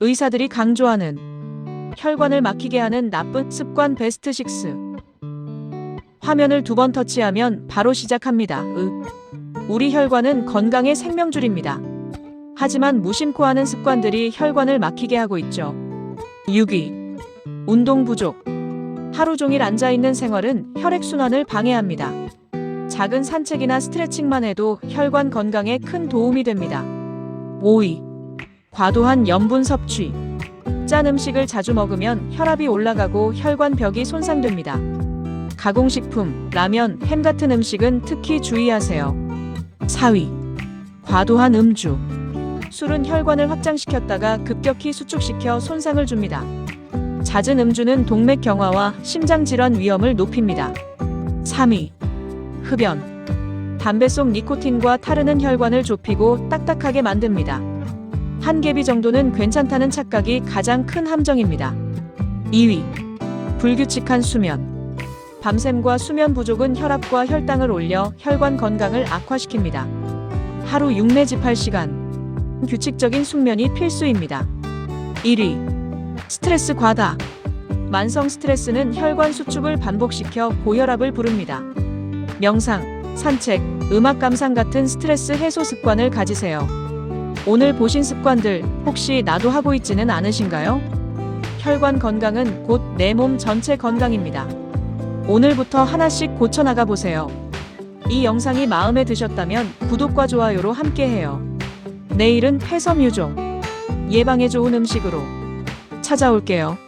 의사들이 강조하는 혈관을 막히게 하는 나쁜 습관 베스트 6. 화면을 두 번 터치하면 바로 시작합니다. 으. 우리 혈관은 건강의 생명줄입니다. 하지만 무심코 하는 습관들이 혈관을 막히게 하고 있죠. 6위. 운동 부족. 하루 종일 앉아 있는 생활은 혈액순환을 방해합니다. 작은 산책이나 스트레칭만 해도 혈관 건강에 큰 도움이 됩니다. 5위. 과도한 염분 섭취. 짠 음식을 자주 먹으면 혈압이 올라가고 혈관벽이 손상됩니다. 가공식품, 라면, 햄 같은 음식은 특히 주의하세요. 4위. 과도한 음주. 술은 혈관을 확장시켰다가 급격히 수축시켜 손상을 줍니다. 잦은 음주는 동맥 경화와 심장 질환 위험을 높입니다. 3위. 흡연. 담배 속 니코틴과 타르는 혈관을 좁히고 딱딱하게 만듭니다. 한 개비 정도는 괜찮다는 착각이 가장 큰 함정입니다. 2위. 불규칙한 수면. 밤샘과 수면 부족은 혈압과 혈당을 올려 혈관 건강을 악화시킵니다. 하루 6 내지 8시간. 규칙적인 숙면이 필수입니다. 1위. 스트레스 과다. 만성 스트레스는 혈관 수축을 반복시켜 고혈압을 부릅니다. 명상, 산책, 음악 감상 같은 스트레스 해소 습관을 가지세요. 오늘 보신 습관들 혹시 나도 하고 있지는 않으신가요? 혈관 건강은 곧 내 몸 전체 건강입니다. 오늘부터 하나씩 고쳐나가 보세요. 이 영상이 마음에 드셨다면 구독과 좋아요로 함께해요. 내일은 폐섬유종 예방에 좋은 음식으로 찾아올게요.